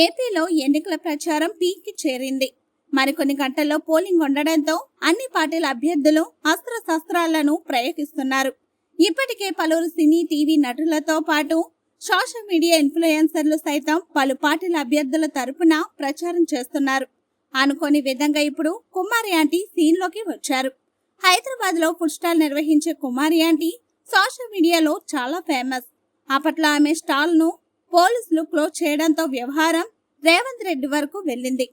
ఏపీలో ఎన్నికల ప్రచారం పీక్కి చేరింది. మరికొన్ని గంటల్లో పోలింగ్ ఉండడంతో అన్ని పార్టీల అభ్యర్థులు అస్త్ర శస్త్రాలను ప్రయోగిస్తున్నారు. ఇప్పటికే పలువురు సినీ టీవీ నటులతో పాటు సోషల్ మీడియా ఇన్ఫ్లుయెన్సర్లు సైతం పలు పార్టీల అభ్యర్థుల తరపున ప్రచారం చేస్తున్నారు. అనుకోని విధంగా ఇప్పుడు కుమారి ఆంటీ సీన్లోకి వచ్చారు. హైదరాబాద్లో ఫుడ్ స్టాల్ నిర్వహించే కుమారి ఆంటీ సోషల్ మీడియాలో చాలా ఫేమస్. అప్పట్లో ఆమె స్టాల్ను పోలీసులు క్లోజ్ చేయడంతో వ్యవహారం రేవంత్ రెడ్డి వరకు వెళ్ళింది.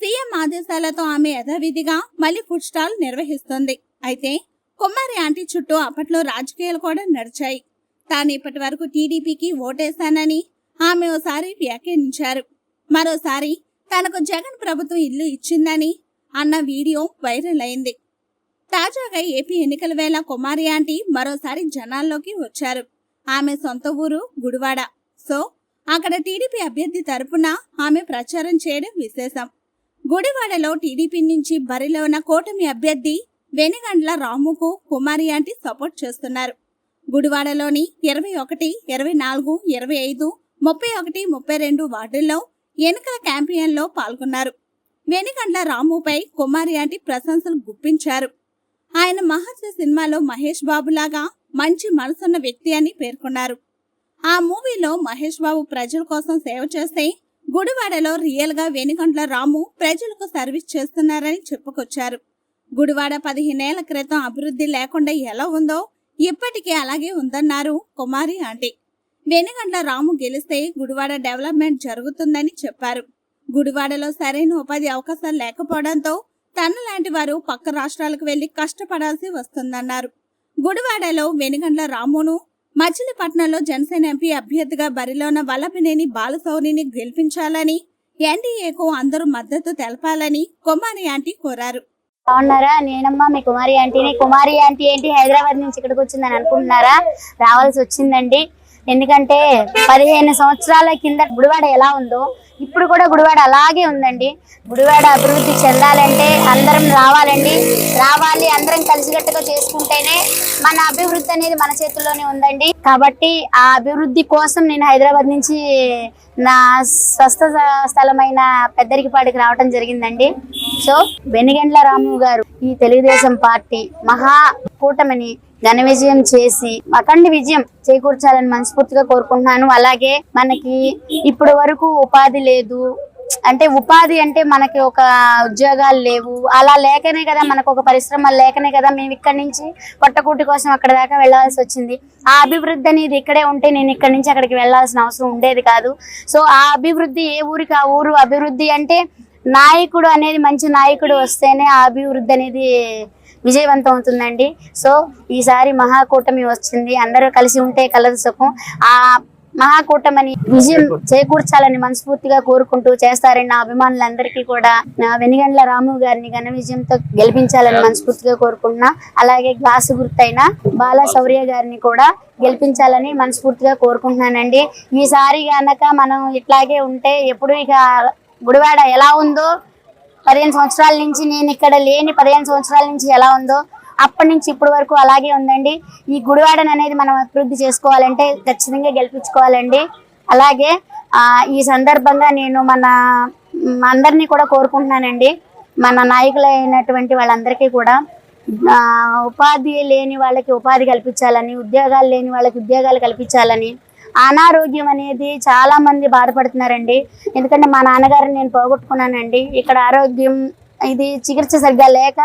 సీఎం ఆదేశాలతో ఆమె యథావిధిగా మళ్ళీ ఫుడ్ స్టాల్ నిర్వహిస్తుంది. అయితే కుమారి ఆంటీ చుట్టూ అప్పట్లో రాజకీయాలు కూడా నడిచాయి. తాను ఇప్పటి వరకు టీడీపీకి ఓటేశానని ఆమె ఓసారి వ్యాఖ్యానించారు. మరోసారి తనకు జగన్ ప్రభుత్వం ఇల్లు ఇచ్చిందని అన్న వీడియో వైరల్ అయింది. తాజాగా ఏపీ ఎన్నికల వేళ కుమారి ఆంటీ మరోసారి జనాల్లోకి వచ్చారు. ఆమె సొంత ఊరు గుడివాడ. సో అక్కడ టీడీపీ అభ్యర్థి తరపున ఆమె ప్రచారం చేయడం విశేషం. గుడివాడలో టీడీపీ నుంచి బరిలో ఉన్న కూటమి అభ్యర్థి వెనుగండ్ల రాముకు కుమారి ఆంటీ సపోర్ట్ చేస్తున్నారు. గుడివాడలోని ఇరవై ఒకటి ఇరవై నాలుగు ఇరవై ఐదు ముప్పై ఒకటి ముప్పై రెండు వార్డుల్లో ఎన్నికల క్యాంపెయిన్లో పాల్గొన్నారు. వెనుగండ్ల రాముపై కుమారి ఆంటీ ప్రశంసలు గుప్పించారు. ఆయన మహర్షి సినిమాలో మహేష్ బాబులాగా మంచి మనసున్న వ్యక్తి అని పేర్కొన్నారు. ఆ మూవీలో మహేష్ బాబు ప్రజల కోసం సేవ చేస్తే గుడివాడలో రియల్గా వెనుకంట్ల రాము ప్రజలకు సర్వీస్ చేస్తున్నారని చెప్పుకొచ్చారు. గుడివాడ పదిహేనేళ్ళ క్రితం అభివృద్ధి లేకుండా ఎలా ఉందో ఇప్పటికీ అలాగే ఉందన్నారు కుమారి ఆంటీ. వెనుగండ్ల రాము గెలిస్తే గుడివాడ డెవలప్మెంట్ జరుగుతుందని చెప్పారు. గుడివాడలో సరైన ఉపాధి అవకాశాలు లేకపోవడంతో తన లాంటి వారు పక్క రాష్ట్రాలకు వెళ్ళి కష్టపడాల్సి వస్తుందన్నారు. గుడివాడలో వెనుగండ్ల రామును మచిలీపట్నంలో జనసేన ఎంపీ అభ్యర్థిగా బరిలో ఉన్న వల్లభినేని బాలసౌరిని గెలిపించాలని ఎన్డీఏకు అందరూ మద్దతు తెలపాలని కుమారి ఆంటీ కోరారు. బాగున్నారా? నేనమ్మా మీ కుమారి ఆంటీని కుమారి ఆంటీ ఏంటి? హైదరాబాద్ నుంచి ఇక్కడికి వచ్చిందని అనుకుంటున్నారా? రావాల్సి వచ్చిందండి. ఎందుకంటే పదిహేను సంవత్సరాల కింద గుడివాడ ఎలా ఉందో ఇప్పుడు కూడా గుడివాడ అలాగే ఉందండి. గుడివాడ అభివృద్ధి చెందాలంటే అందరం రావాలండి. రావాలి అందరం కలిసికట్టుగా చేసుకుంటేనే మన అభివృద్ధి అనేది మన చేతుల్లోనే ఉందండి. కాబట్టి ఆ అభివృద్ధి కోసం నేను హైదరాబాద్ నుంచి నా స్వస్థ స్థలమైన పెద్దరికిపాడికి రావడం జరిగిందండి. సో వెనిగండ్ల రాము గారు ఈ తెలుగుదేశం పార్టీ మహా కూటమిని ఘన విజయం చేసి అఖండ విజయం చేకూర్చాలని మనస్ఫూర్తిగా కోరుకుంటున్నాను. అలాగే మనకి ఇప్పుడు వరకు ఉపాధి లేదు. అంటే ఉపాధి అంటే మనకి ఒక ఉద్యోగాలు లేవు. అలా లేకనే కదా మనకు ఒక పరిశ్రమ లేకనే కదా మేము ఇక్కడ నుంచి పొట్టకూటి కోసం అక్కడ దాకా వెళ్ళాల్సి వచ్చింది. ఆ అభివృద్ధి అనేది ఇక్కడే ఉంటే నేను ఇక్కడ నుంచి అక్కడికి వెళ్ళాల్సిన అవసరం ఉండేది కాదు. సో ఆ అభివృద్ధి ఏ ఊరికి ఆ ఊరు అభివృద్ధి అంటే నాయకుడు అనేది మంచి నాయకుడు వస్తేనే ఆ అభివృద్ధి అనేది విజయవంతం అవుతుందండి. సో ఈసారి మహాకూటమి వచ్చింది. అందరూ కలిసి ఉంటే కలదు సుఖం. ఆ మహాకూటమిని విజయం చేకూర్చాలని మనస్ఫూర్తిగా కోరుకుంటూ చేస్తారని నా అభిమానులందరికీ కూడా నా వెనిగండ్ల రాము గారిని ఘన విజయంతో గెలిపించాలని మనస్ఫూర్తిగా కోరుకుంటున్నా. అలాగే గ్లాసు గుర్తైన బాల శౌర్య గారిని కూడా గెలిపించాలని మనస్ఫూర్తిగా కోరుకుంటున్నానండి. ఈసారి గనక మనం ఇట్లాగే ఉంటే ఎప్పుడు ఇక గుడివాడ ఎలా ఉందో పదిహేను సంవత్సరాల నుంచి నేను ఇక్కడ లేని పదిహేను సంవత్సరాల నుంచి ఎలా ఉందో అప్పటి నుంచి ఇప్పటి వరకు అలాగే ఉందండి. ఈ గుడివాడని అనేది మనం అభివృద్ధి చేసుకోవాలంటే ఖచ్చితంగా గెలిపించుకోవాలండి. అలాగే ఈ సందర్భంగా నేను మన అందరినీ కూడా కోరుకుంటున్నానండి. మన నాయకులైనటువంటి వాళ్ళందరికీ కూడా ఉపాధి లేని వాళ్ళకి ఉపాధి కల్పించాలని ఉద్యోగాలు లేని వాళ్ళకి ఉద్యోగాలు కల్పించాలని అనారోగ్యం అనేది చాలా మంది బాధపడుతున్నారండి. ఎందుకంటే మా నాన్నగారిని నేను పోగొట్టుకున్నానండి. ఇక్కడ ఆరోగ్యం ఇది చికిత్స సరిగ్గా లేక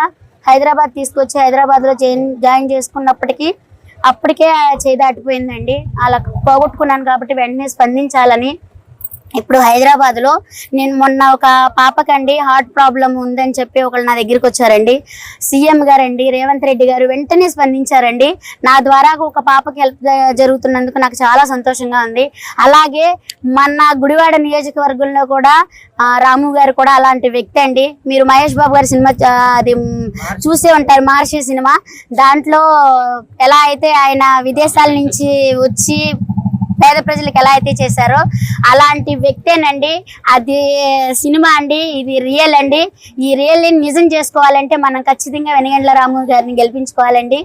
హైదరాబాద్ తీసుకొచ్చి హైదరాబాద్లో జాయిన్ జాయిన్ చేసుకున్నప్పటికీ అప్పటికే చేయి దాటిపోయిందండి. అలా పోగొట్టుకున్నాను కాబట్టి వెంటనే స్పందించాలని ఇప్పుడు హైదరాబాద్లో నేను మొన్న ఒక పాపకండి హార్ట్ ప్రాబ్లం ఉందని చెప్పి ఒకళ్ళు నా దగ్గరికి వచ్చారండి. సీఎం గారండి రేవంత్ రెడ్డి గారు వెంటనే స్పందించారండి. నా ద్వారా ఒక పాపకి హెల్ప్ జరుగుతున్నందుకు నాకు చాలా సంతోషంగా ఉంది. అలాగే మన గుడివాడ నియోజకవర్గంలో కూడా రాము గారు కూడా అలాంటి వ్యక్తి అండి. మీరు మహేష్ బాబు గారి సినిమా అది చూసే ఉంటారు మహర్షి సినిమా. దాంట్లో ఎలా అయితే ఆయన విదేశాల నుంచి వచ్చి పేద ప్రజలకు ఎలా అయితే చేశారో అలాంటి వ్యక్తేనండి. అది సినిమా అండి ఇది రియల్ అండి. ఈ రియల్ నిజం చేసుకోవాలంటే మనం ఖచ్చితంగా వెనగండ్ల రాము గారిని గెలిపించుకోవాలండి.